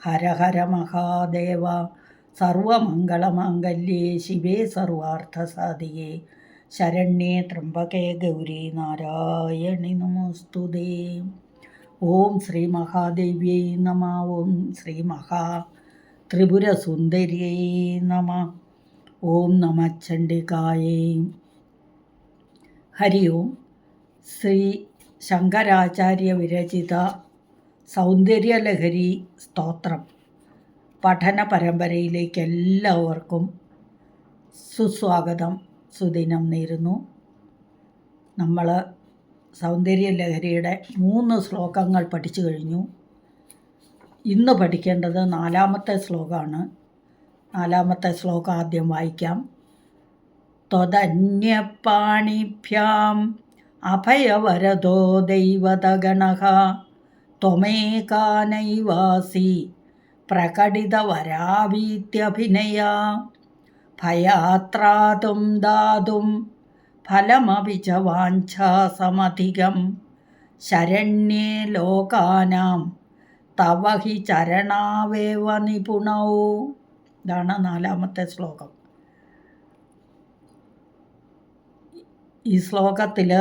ഹര ഹര മഹാദേവ സർവമംഗളമാംഗല്യേ ശിവേ സർവാർത്ഥസാധികേ ശരണ്യേ ത്രംബകേ ഗൗരി നാരായണി നമോസ്തുതേ. ഓം ശ്രീ മഹാദേവ്യൈ നമ ഓം ശ്രീ മഹാ ത്രിപുരസുന്ദര്യൈ നമ ഓം നമ ചണ്ഡികായേ. ഹരി ഓം. ശ്രീ ശങ്കരാചാര്യ വിരചിത സൗന്ദര്യലഹരി സ്തോത്രം. പഠന പരമ്പരയിലേക്ക് എല്ലാവർക്കും സുസ്വാഗതം സുദിനം നേരുന്നു. നമ്മൾ സൗന്ദര്യലഹരിയുടെ മൂന്ന് ശ്ലോകങ്ങൾ പഠിച്ചു കഴിഞ്ഞു. ഇന്ന് പഠിക്കേണ്ടത് നാലാമത്തെ ശ്ലോകമാണ്. നാലാമത്തെ ശ്ലോകം ആദ്യം വായിക്കാം. ത്വതന്യപാണിഭ്യാം അഭയവരതോ ദൈവതഗണ त्वमेकानैवासि प्रकटितवरावीत्यभिनया भयात्रातुं दातुं फलमपि च वाञ्छासमधिकं शरण्ये ലോകാനാം തവ ഹി ചരണാവേവ നിപുണൗ ഇതാണ് നാലാമത്തെ ശ്ലോകം ഈ ശ്ലോകത്തിൽ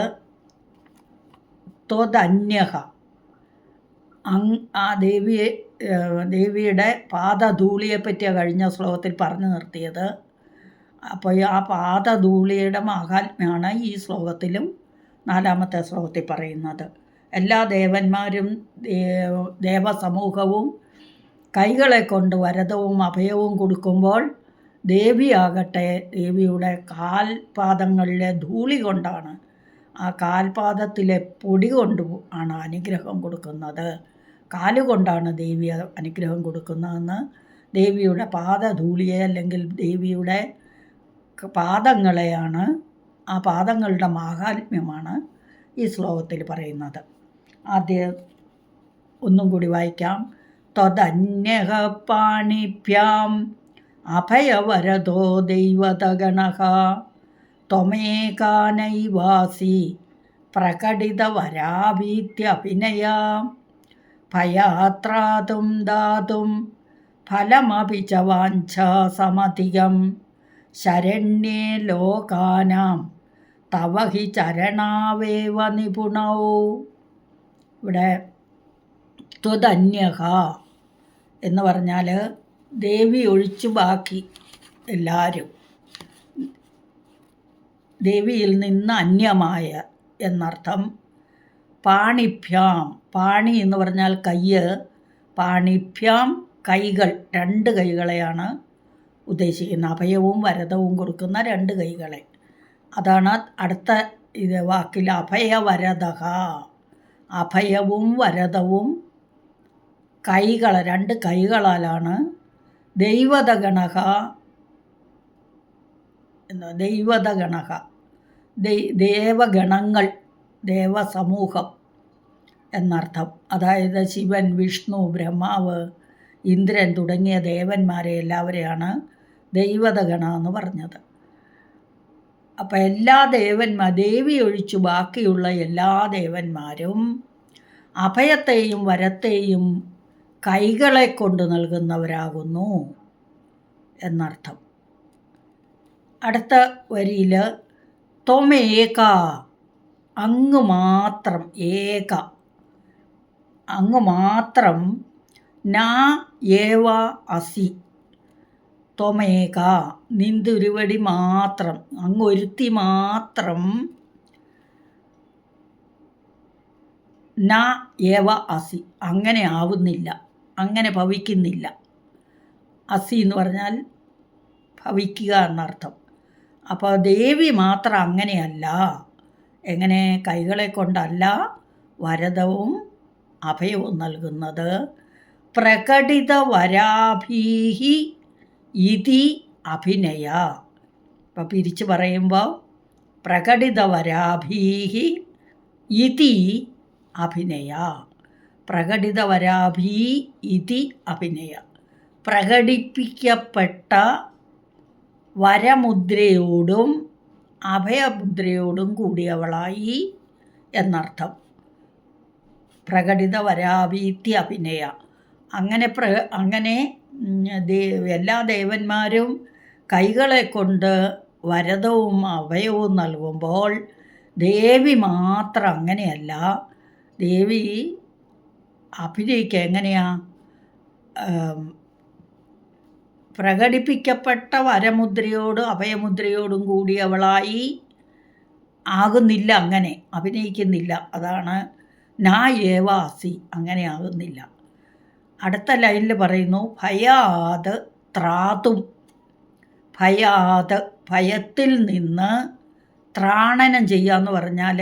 ത്വതന്യഹ അങ് ആ ദേവിയെ ദേവിയുടെ പാദധൂളിയെ പറ്റിയാണ് കഴിഞ്ഞ ശ്ലോകത്തിൽ പറഞ്ഞു നിർത്തിയത്. അപ്പോൾ ആ പാദധൂളിയുടെ മഹാത്മ്യമാണ് ഈ ശ്ലോകത്തിലും നാലാമത്തെ ശ്ലോകത്തിൽ പറയുന്നത്. എല്ലാ ദേവന്മാരും ദേവസമൂഹവും കൈകളെ കൊണ്ട് വരതവും അഭയവും കൊടുക്കുമ്പോൾ ദേവിയാകട്ടെ ദേവിയുടെ കാൽപാദങ്ങളിലെ ധൂളി കൊണ്ടാണ് ആ കാൽപാദത്തിലെ പൊടി കൊണ്ട് ആണ് അനുഗ്രഹം കൊടുക്കുന്നത്. കാലുകൊണ്ടാണ് ദേവി അനുഗ്രഹം കൊടുക്കുന്നതെന്ന് ദേവിയുടെ പാദധൂളിയെ അല്ലെങ്കിൽ ദേവിയുടെ പാദങ്ങളെയാണ് ആ പാദങ്ങളുടെ മാഹാത്മ്യമാണ് ഈ ശ്ലോകത്തിൽ പറയുന്നത്. ആദ്യം ഒന്നും കൂടി വായിക്കാം. ത്വതന്യഹ പാണിഭ്യാം അഭയവരതോ ദൈവതഗണഃ ത്വമേകാനൈവാസി പ്രകടിതവരാഭീത്യഭിനയാ ഭയാത്രാതും ദാതും ഫലമപി ച വാഞ്ചാസമധികം ശരണ്യേ ലോകാനാം. തവ ഹി ചരണാവേവ നിപുണൗ. ഇവിടെ ത്വതന്യഹ എന്ന് പറഞ്ഞാൽ ദേവി ഒഴിച്ചു ബാക്കി എല്ലാവരും ദേവിയിൽ നിന്ന് അന്യമായ എന്നർത്ഥം പാണിഭ്യാം. പാണി എന്ന് പറഞ്ഞാൽ കയ്യ്. പാണിഭ്യാം കൈകൾ രണ്ട് കൈകളെയാണ് ഉദ്ദേശിക്കുന്നത് അഭയവും വരതവും കൊടുക്കുന്ന രണ്ട് കൈകളെ. അതാണ് അടുത്ത ഇത് വാക്കിൽ അഭയവരദഹ. അഭയവും വരതവും കൈകൾ രണ്ട് കൈകളാലാണ്. ദൈവതഗണക ദൈവതഗണക ദേവഗണങ്ങൾ ദേവസമൂഹം എന്നർത്ഥം. അതായത് ശിവൻ വിഷ്ണു ബ്രഹ്മാവ് ഇന്ദ്രൻ തുടങ്ങിയ ദേവന്മാരെ എല്ലാവരെയാണ് ദൈവതഗണ എന്ന് പറഞ്ഞത്. അപ്പം എല്ലാ ദേവന്മാർ ദേവി ഒഴിച്ചു ബാക്കിയുള്ള എല്ലാ ദേവന്മാരും അഭയത്തെയും വരത്തെയും കൈകളെ കൊണ്ട് നൽകുന്നവരാകുന്നു എന്നർത്ഥം. അടുത്ത വരിയിൽ തൊമേക അങ്ങ് മാത്രം ഏക. അങ്ങ് മാത്രം നാ ഏവ അസി. ത്വമേക. നിന്തുരുവടി മാത്രം. അങ്ങ് ഒരുത്തി മാത്രം ന ഏവ അസി. അങ്ങനെ ആവുന്നില്ല. അങ്ങനെ ഭവിക്കുന്നില്ല. അസി എന്ന് പറഞ്ഞാൽ ഭവിക്കുക എന്നർത്ഥം. അപ്പോൾ ദേവി മാത്രം അങ്ങനെയല്ല. എങ്ങനെ കൈകളെ കൊണ്ടല്ല വരദവും അഭയവും നൽകുന്നത്? പ്രകടിത വരാഭീഹി ഇതി അഭിനയ. ഇപ്പം പിരിച്ച് പറയുമ്പോൾ പ്രകടിത വരാഭീഹി ഇതി അഭിനയ. പ്രകടിത വരാഭീ ഇതി അഭിനയ. പ്രകടിപ്പിക്കപ്പെട്ട വരമുദ്രയോടും അഭയമുദ്രയോടും കൂടിയവളായി എന്നർത്ഥം. പ്രകടിത വരാഭീത്തി അഭിനയ. അങ്ങനെ പ്ര അങ്ങനെ എല്ലാ ദേവന്മാരും കൈകളെ കൊണ്ട് വരദവും അഭയവും നൽകുമ്പോൾ ദേവി മാത്രം അങ്ങനെയല്ല. ദേവി അഭിനയിക്കുക എങ്ങനെയാ? പ്രകടിപ്പിക്കപ്പെട്ട വരമുദ്രയോടും അഭയമുദ്രയോടും കൂടിയവളായി ആകുന്നില്ല അങ്ങനെ അഭിനയിക്കുന്നില്ല. അതാണ് നാ ഏവാസി അങ്ങനെ ആകുന്നില്ല. അടുത്ത ലൈനിൽ പറയുന്നു ഭയാത് ത്രാതും ഭയാത് ഭയത്തിൽ നിന്ന് ത്രാണനം ചെയ്യുക എന്ന് പറഞ്ഞാൽ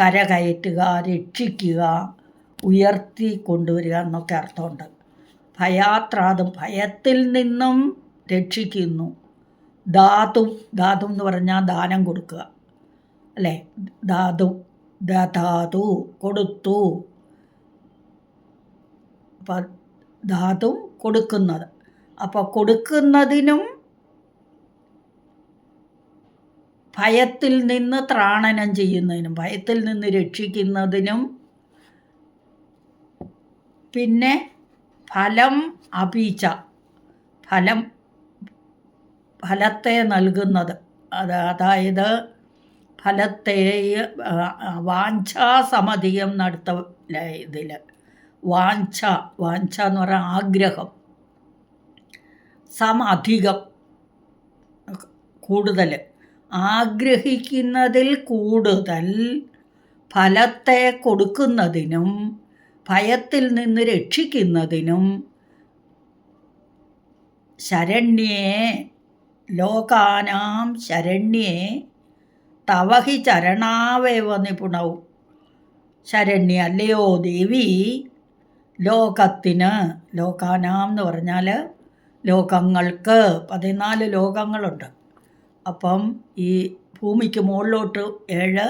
കരകയറ്റുക രക്ഷിക്കുക ഉയർത്തി കൊണ്ടുവരിക എന്നൊക്കെ അർത്ഥമുണ്ട്. ഭയാത്രാതും ഭയത്തിൽ നിന്നും രക്ഷിക്കുന്നു. ധാതു ധാതു എന്ന് പറഞ്ഞാൽ ദാനം കൊടുക്കുക. അല്ലേ? ധാതു ദാതു കൊടുത്തു. അപ്പം ധാതു കൊടുക്കുന്നത്. അപ്പോൾ കൊടുക്കുന്നതിനും ഭയത്തിൽ നിന്ന് ത്രാണനം ചെയ്യുന്നതിനും ഭയത്തിൽ നിന്ന് രക്ഷിക്കുന്നതിനും പിന്നെ ഫലം അപീച്ച. ഫലം ഫലത്തെ നൽകുന്നത്. അത് അതായത് ഫലത്തെ വാഞ്ചാസമധികം നടത്ത ഇതിൽ വാഞ്ച വാഞ്ച എന്ന് പറഞ്ഞാൽ ആഗ്രഹം. സമധികം. കൂടുതൽ ആഗ്രഹിക്കുന്നതിൽ കൂടുതൽ ഫലത്തെ കൊടുക്കുന്നതിനും ഭയത്തിൽ നിന്ന് രക്ഷിക്കുന്നതിനും ശരണ്യേ ലോകാനാം ശരണ്യേ തവഹി ചരണാവേവ നിപുണവും ശരണ്യ അല്ലയോ ദേവി? ലോകത്തിന് ലോകാനാം എന്ന് പറഞ്ഞാൽ ലോകങ്ങൾക്ക് പതിനാല് ലോകങ്ങളുണ്ട്. അപ്പം ഈ ഭൂമിക്ക് മുകളിലോട്ട് ഏഴ്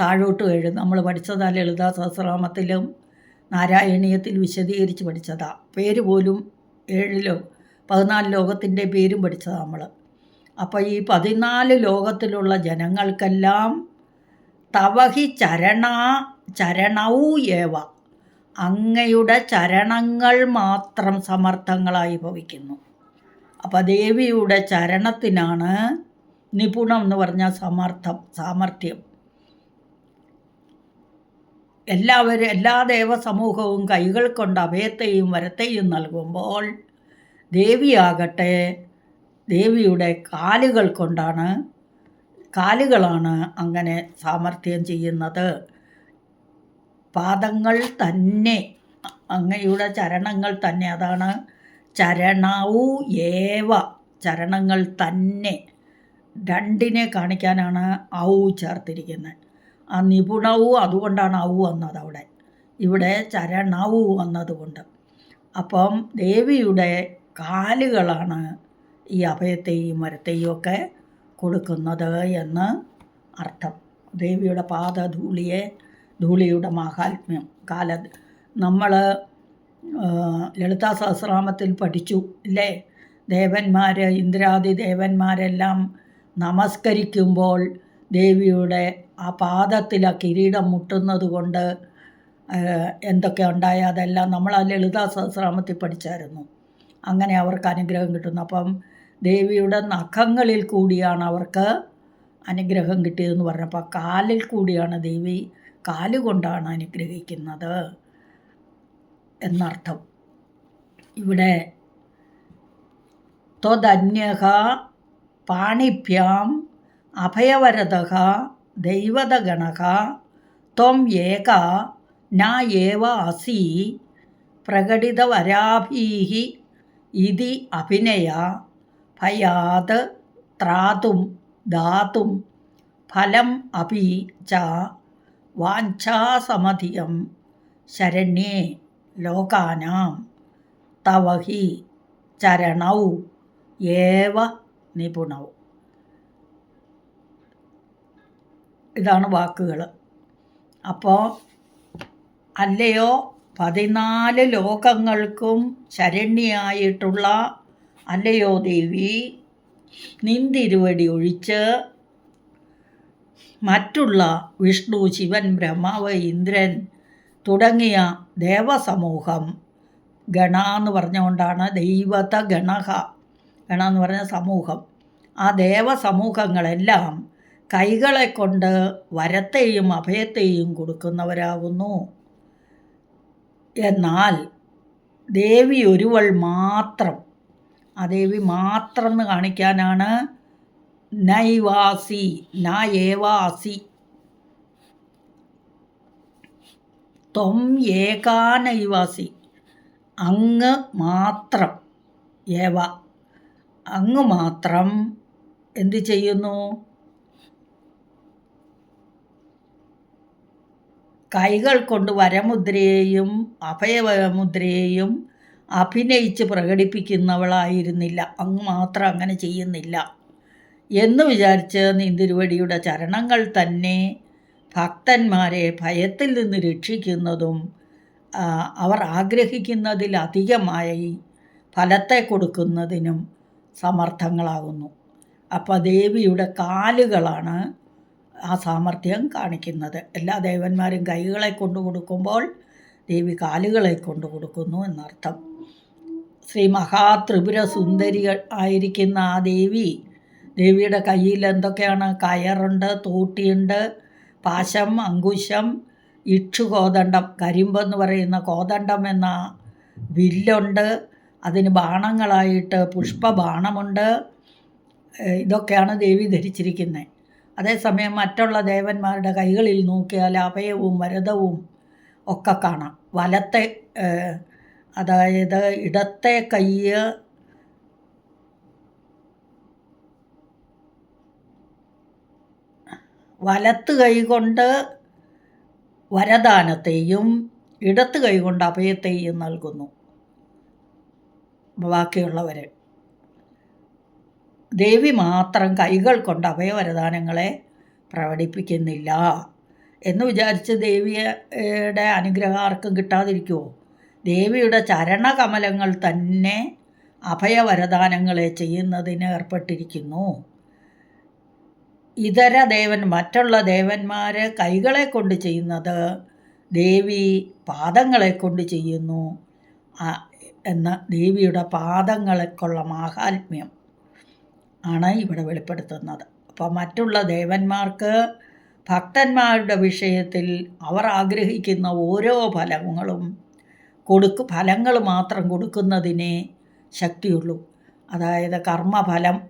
താഴോട്ട് ഏഴ്. നമ്മൾ പഠിച്ചതാണ് ലളിതാ സഹസ്രാമത്തിലും നാരായണീയത്തിൽ വിശദീകരിച്ച് പഠിച്ചതാ. പേര് പോലും ഏഴിലോ പതിനാല് ലോകത്തിന്റെ പേരും പഠിച്ചതാ നമ്മൾ അപ്പോൾ ഈ പതിനാല് ലോകത്തിലുള്ള ജനങ്ങൾക്കെല്ലാം തവഹി ചരണ ചരണവൂ ഏവ. അങ്ങയുടെ ചരണങ്ങൾ മാത്രം സമർത്ഥങ്ങളായി ഭവിക്കുന്നു. അപ്പോൾ ദേവിയുടെ ചരണത്തിനാണ് നിപുണം എന്ന് പറഞ്ഞാൽ സമർത്ഥം സാമർഥ്യം. എല്ലാവരും എല്ലാ ദേവസമൂഹവും കൈകൾ കൊണ്ട് അഭയത്തെയും വരത്തെയും നൽകുമ്പോൾ ദേവിയാകട്ടെ ദേവിയുടെ കാലുകൾ കൊണ്ടാണ് കാലുകളാണ് അങ്ങനെ സാമർഥ്യം ചെയ്യുന്നത്. പാദങ്ങൾ തന്നെ അങ്ങയുടെ ചരണങ്ങൾ തന്നെ അതാണ് ചരണവു ഏവ ചരണങ്ങൾ തന്നെ. രണ്ടിനെ കാണിക്കാനാണ് ഔ ചേർത്തിരിക്കുന്നത്. ആ നിപുണവും അതുകൊണ്ടാണ് ഔ വന്നത് അവിടെ ഇവിടെ ചരണവു വന്നതുകൊണ്ട്. അപ്പം ദേവിയുടെ കാലുകളാണ് ഈ അഭയത്തെയും മരത്തെയും ഒക്കെ കൊടുക്കുന്നത് എന്ന് അർത്ഥം. ദേവിയുടെ പാദധൂളിയെ ധൂളിയുടെ മഹാത്മ്യം കാല നമ്മൾ ലളിതാ സഹസ്രാമത്തിൽ പഠിച്ചു ഇല്ലേ? ദേവന്മാർ ഇന്ദ്രാദി ദേവന്മാരെല്ലാം നമസ്കരിക്കുമ്പോൾ ദേവിയുടെ ആ പാദത്തിൽ ആ കിരീടം മുട്ടുന്നത് കൊണ്ട് എന്തൊക്കെ ഉണ്ടായ അതെല്ലാം നമ്മൾ ആ ലളിതാ സഹസ്രാമത്തിൽ പഠിച്ചായിരുന്നു. അങ്ങനെ അവർക്ക് അനുഗ്രഹം കിട്ടുന്നു. അപ്പം ദേവിയുടെ നഖങ്ങളിൽ കൂടിയാണ് അവർക്ക് അനുഗ്രഹം കിട്ടിയതെന്ന് പറഞ്ഞപ്പോൾ കാലിൽ കൂടിയാണ് ദേവി കാലുകൊണ്ടാണ് അനുഗ്രഹിക്കുന്നത് എന്നർത്ഥം. ഇവിടെ ത്വതന്യഹ പാണിഭ്യാം അഭയവരത ദൈവതഗണക ത്വം ഏക ന ഏവ അസി इति ഇതി അഭിനയ ഭയാത് ത്രാതും ധാതും ഫലം അപി ച വാഞ്ചാസമധികം ശരണ്യേ ലോകാനാം തവഹി ചരണൗ ഏവ നിപുണൗ. ഇതാണ് വാക്കുകൾ അപ്പോൾ അല്ലയോ? പതിനാല് ലോകങ്ങൾക്കും ശരണ്യായിട്ടുള്ള അല്ലയോ ദേവി നിന്തിരുവടി ഒഴിച്ച് മറ്റുള്ള വിഷ്ണു ശിവൻ ബ്രഹ്മാവ് ഇന്ദ്രൻ തുടങ്ങിയ ദേവസമൂഹം ഗണ എന്ന് പറഞ്ഞുകൊണ്ടാണ് ദൈവത ഗണഹ ഗണ എന്ന് പറഞ്ഞ സമൂഹം. ആ ദേവസമൂഹങ്ങളെല്ലാം കൈകളെ കൊണ്ട് വരത്തെയും അഭയത്തെയും കൊടുക്കുന്നവരാകുന്നു എന്നാൽ ദേവി ഒരുവൾ മാത്രം ആ ദേവി മാത്രം എന്ന് കാണിക്കാനാണ് നൈവാസി നായേവാസി ത്വം ഏകാനൈവാസി അങ്ങ് മാത്രം ഏവ അങ്ങ് മാത്രം എന്ത് ചെയ്യുന്നു? കൈകൾ കൊണ്ട് വരമുദ്രയെയും അഭയമുദ്രയെയും അഭിനയിച്ച് പ്രകടിപ്പിക്കുന്നവളായിരുന്നില്ല. അങ്ങ് മാത്രം അങ്ങനെ ചെയ്യുന്നില്ല. എന്ന് വിചാരിച്ച് നീന്തിരുവടിയുടെ ചരണങ്ങൾ തന്നെ ഭക്തന്മാരെ ഭയത്തിൽ നിന്ന് രക്ഷിക്കുന്നതും അവർ ആഗ്രഹിക്കുന്നതിലധികമായി ഫലത്തെ കൊടുക്കുന്നതിനും സമർത്ഥങ്ങളാകുന്നു. അപ്പോൾ ദേവിയുടെ കാലുകളാണ് ആ സാമർഥ്യം കാണിക്കുന്നത്. എല്ലാ ദേവന്മാരും കൈകളെ കൊണ്ടു കൊടുക്കുമ്പോൾ ദേവി കാലുകളെ കൊണ്ടു കൊടുക്കുന്നു എന്നർത്ഥം. ശ്രീ മഹാത്രിപുര സുന്ദരി ആയിരിക്കുന്ന ആ ദേവി ദേവിയുടെ കയ്യിൽ എന്തൊക്കെയാണ്? കയറുണ്ട് തോട്ടിയുണ്ട് പാശം അങ്കുശം ഇക്ഷു കോതണ്ടം കരിമ്പെന്ന് പറയുന്ന കോതണ്ടം എന്ന വില്ലുണ്ട്. അതിന് ബാണങ്ങളായിട്ട് പുഷ്പബാണമുണ്ട്. ഇതൊക്കെയാണ് ദേവി ധരിച്ചിരിക്കുന്നത് അതേസമയം മറ്റുള്ള ദേവന്മാരുടെ കൈകളിൽ നോക്കിയാൽ അഭയവും വരതവും ഒക്കെ കാണാം. വലത്തെ അതായത് ഇടത്തെ കയ്യ് വലത്ത് കൈകൊണ്ട് വരദാനത്തെയും ഇടത്ത് കൈകൊണ്ട് അഭയത്തെയും നൽകുന്നു. ബാക്കിയുള്ളവർ ദേവി മാത്രം കൈകൾ കൊണ്ട് അഭയവരദാനങ്ങളെ പ്രകടിപ്പിക്കുന്നില്ല എന്ന് വിചാരിച്ച് ദേവിയുടെ അനുഗ്രഹം ആർക്കും കിട്ടാതിരിക്കുമോ ദേവിയുടെ ചരണകമലങ്ങൾ തന്നെ അഭയവരദാനങ്ങളെ ചെയ്യുന്നതിന് ഏർപ്പെട്ടിരിക്കുന്നു. ഇതര ദേവൻ മറ്റുള്ള ദേവന്മാർ കൈകളെ കൊണ്ട് ചെയ്യുന്നത് ദേവി പാദങ്ങളെ കൊണ്ട് ചെയ്യുന്നു. എന്ന ദേവിയുടെ പാദങ്ങളെക്കുള്ള മാഹാത്മ്യം. ആണ് ഇവിടെ വെളിപ്പെടുത്തുന്നത്. അപ്പോൾ മറ്റുള്ള ദേവന്മാർക്ക് ഭക്തന്മാരുടെ വിഷയത്തിൽ അവർ ആഗ്രഹിക്കുന്ന ഓരോ ഫലങ്ങളും കൊടുക്കു ഫലങ്ങൾ മാത്രം കൊടുക്കുന്നതിനേ ശക്തിയുള്ളൂ. അതായത് കർമ്മഫലം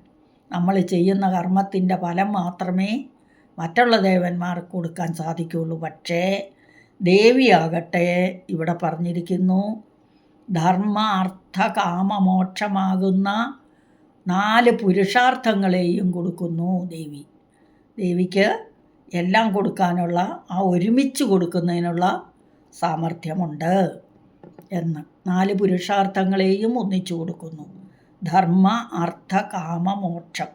നമ്മൾ ചെയ്യുന്ന കർമ്മത്തിന്റെ ഫലം മാത്രമേ മറ്റുള്ള ദേവന്മാർക്ക് കൊടുക്കാൻ സാധിക്കുകയുള്ളൂ. പക്ഷേ ദേവിയാകട്ടെ ഇവിടെ പറഞ്ഞിരിക്കുന്നു ധർമ്മ അർത്ഥ കാമമോക്ഷമാകുന്ന നാല് പുരുഷാർത്ഥങ്ങളെയും കൊടുക്കുന്നു ദേവി. ദേവിക്ക് എല്ലാം കൊടുക്കാനുള്ള ആ ഒരുമിച്ച് കൊടുക്കുന്നതിനുള്ള സാമർഥ്യമുണ്ട് എന്ന്. നാല് പുരുഷാർത്ഥങ്ങളെയും ഒന്നിച്ചു കൊടുക്കുന്നു. ധർമ്മ അർത്ഥ കാമ മോക്ഷം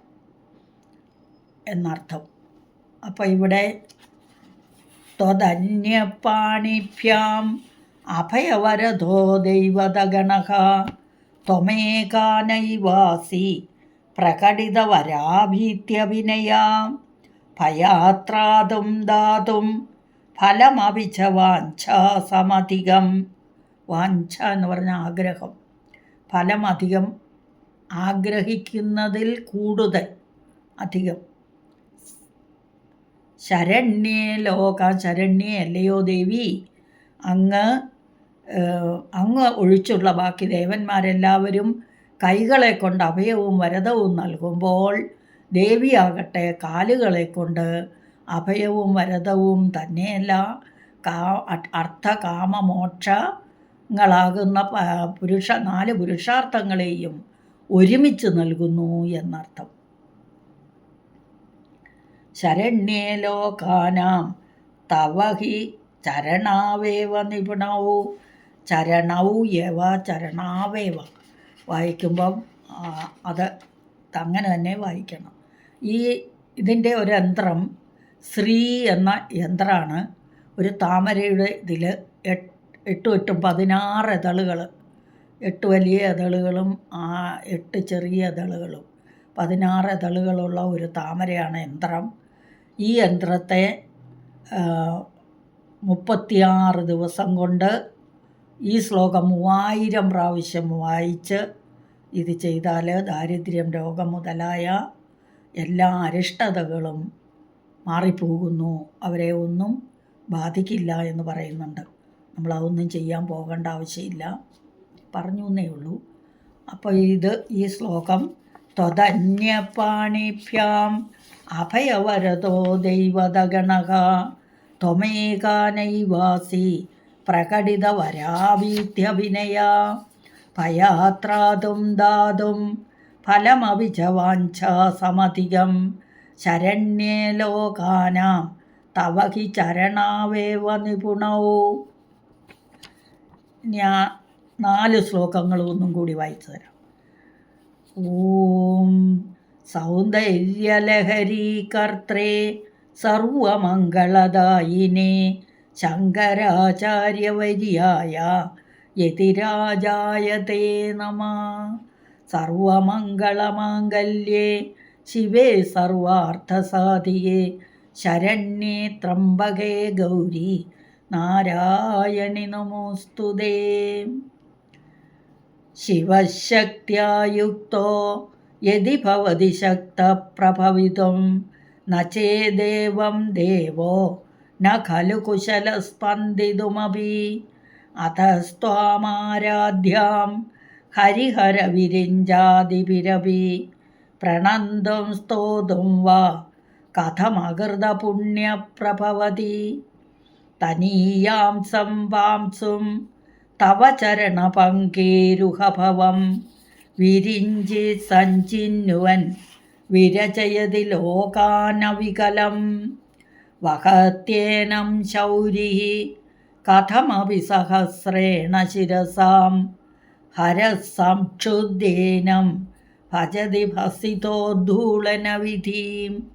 എന്നർത്ഥം. അപ്പോൾ ഇവിടെ ത്വതന്യപാണിഭ്യാം അഭയവരതോ ദൈവതഗണക ത്വമേകാനൈവാസി. പ്രകടിതവരാഭീത്യഭിനയാം. ഭയാത്രാതും ദാതും ഫലമഭിച്ച വാഞ്ച സമധികം വാഞ്ച എന്ന് പറഞ്ഞ ആഗ്രഹം. ഫലമധികം ആഗ്രഹിക്കുന്നതിൽ കൂടുതൽ അധികം. ശരണ്യേ ലോക ശരണ്യേ അല്ലയോ ദേവി? അങ്ങ് അങ്ങ് ഒഴിച്ചുള്ള ബാക്കി ദേവന്മാരെല്ലാവരും കൈകളെ കൊണ്ട് അഭയവും വരദവും നൽകുമ്പോൾ ദേവിയാകട്ടെ കാലുകളെ കൊണ്ട് അഭയവും വരദവും തന്നെയല്ല കാ അർത്ഥ കാമ മോക്ഷങ്ങളാകുന്ന പുരുഷ നാല് പുരുഷാർത്ഥങ്ങളെയും ഒരുമിച്ച് നൽകുന്നു എന്നർത്ഥം. ശരണ്യേ ലോകാനാം തവഹി ചരണാവേവ നിപുണൗ. ചരണൗ യവ ചരണാവേവ. വായിക്കുമ്പം അത് അങ്ങനെ തന്നെ വായിക്കണം. ഈ ഇതിന്റെ ഒരു യന്ത്രം ശ്രീ എന്ന യന്ത്രമാണ് ഒരു താമരയുടെ ഇതിൽ എട്ടും എട്ടും പതിനാറ് ഇതളുകൾ എട്ട് വലിയ ഇതളുകളും ആ എട്ട് ചെറിയ ഇതളുകളും പതിനാറ് ഇതളുകളുള്ള ഒരു താമരയാണ് യന്ത്രം. ഈ യന്ത്രത്തെ മുപ്പത്തിയാറ് ദിവസം കൊണ്ട് ഈ ശ്ലോകം മൂവായിരം പ്രാവശ്യം വായിച്ച് ഇത് ചെയ്താൽ ദാരിദ്ര്യം രോഗം മുതലായ എല്ലാ അരിഷ്ടതകളും മാറിപ്പോകുന്നു. അവരെ ഒന്നും ബാധിക്കില്ല എന്ന് പറയുന്നുണ്ട്. നമ്മൾ അതൊന്നും ചെയ്യാൻ പോകേണ്ട ആവശ്യമില്ല. പറഞ്ഞു എന്നേ ഉള്ളൂ. അപ്പോൾ ഇത് ഈ ശ്ലോകം ത്വതന്യപാണിഭ്യാം അഭയവരതോ ദൈവതഗണക ത്വമേകാനൈവാസി പ്രകടിതവരാവീത്യഭിനയ ഭയാത്രാതും ദാതും ഫലമപി ച ശരണ്യേ ലോകാനാം തവ ഹി ചരണാവേവ നിപുണൗ. ഞാൻ നാല് ശ്ലോകങ്ങൾ ഒന്നും കൂടി വായിച്ചു തരാം. ഓം സൗന്ദര്യലഹരീകർത്രേ സർവമംഗളദായിനേ ശങ്കരാചാര്യവര്യായ യതിരാജായ തേ നമ. സർവമംഗളമാംഗല്യേ ശിവേ സർവാർത്ഥസാധികേ ശരണ്യേ ത്രംബകേ ഗൗരി നാരായണി നമോസ്തുതേ ശിവശക്തിയുക്തോ യതി ഭവതി ശക്തപ്രഭവിതം. ന ചേദേവം ദേവോ ന ഖലു കുശലസ്പന്ദിതുമപി അതസ്ത്വാമാരാധ്യാം ഹരിഹരവിരിഞ്ചാതിപിരപി പ്രണന്തും സ്തോതും വാ. കഥമകൃതപുണ്യപ്രഭവതി തനീയാം സംവാംസും തവ ചരണപങ്കേരുഹഭവം വിരിഞ്ചി സഞ്ചിന്നുവൻ വിരചയതി ലോകാനവികലം. വഹത്യേനം ശൗരി. കഥമപി സഹസ്രേണ ശിരസാം. ഹരസംക്ഷുദ്ദേനം ഭജതി ഭസിതോദ്ധൂളനവിധീം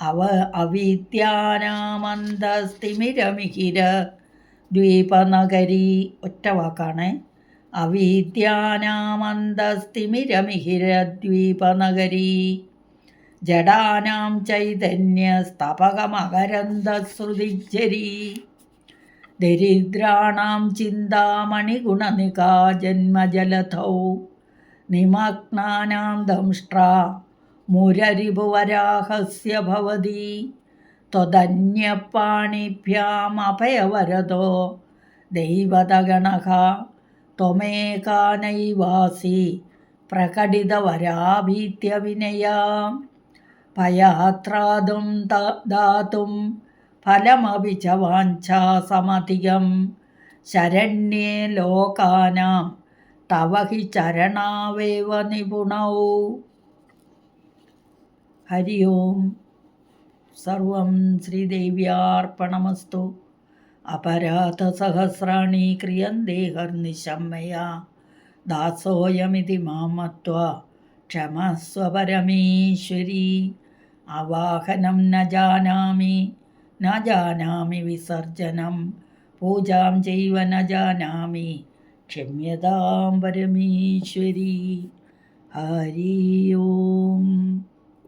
അവ അവിദ്യാനാമന്ദസ്തിമിരമിഹിര. ദ്വീപനഗരി ഒറ്റ വാക്കാണ്. അവിദ്യാനാമന്ദസ്തിമിരമിഹിര ദ്വീപനഗരി. ജഡാനാം ചൈതന്യസ്തപകമകരന്ദശ്രുതിജരി ദരിദ്രാണാം ചിന്താമണിഗുണനികാ ജന്മജലധൗ നിമഗ്നാനാം ദംഷ്ട്രാ മുരരിപുവരാഹസ്യ ഭവതി त्वदन्यपाणिभ्यामभयवरदो दैवतगणः त्वमेकानैवासि प्रकटितवराभीत्यविनया ഭയാത്രാതും ദാതും ഫലമപി ച വാഞ്ചാസമധികം ശരണ്യേ ലോകാനാം തവ ഹി ചരണാവേവ നിപുണൗ. ഹരി ഓം. സർവം ശ്രീദേവ്യാർപ്പണമസ്തു. അപരാധസഹസ്രാണി ക്രിയന്തേ ഹർനിശം മയാ ദാസോയമിതി മാമത്വ ക്ഷമസ്വപരമേശ്വരീ അവാഹനം ന ജാനാമി ന ജാനാമി വിസർജനം. പൂജാം ചെയ്വ ന ജാനാമി ക്ഷമ്യതാം പരമേശ്വരി. ഹരി ഓം.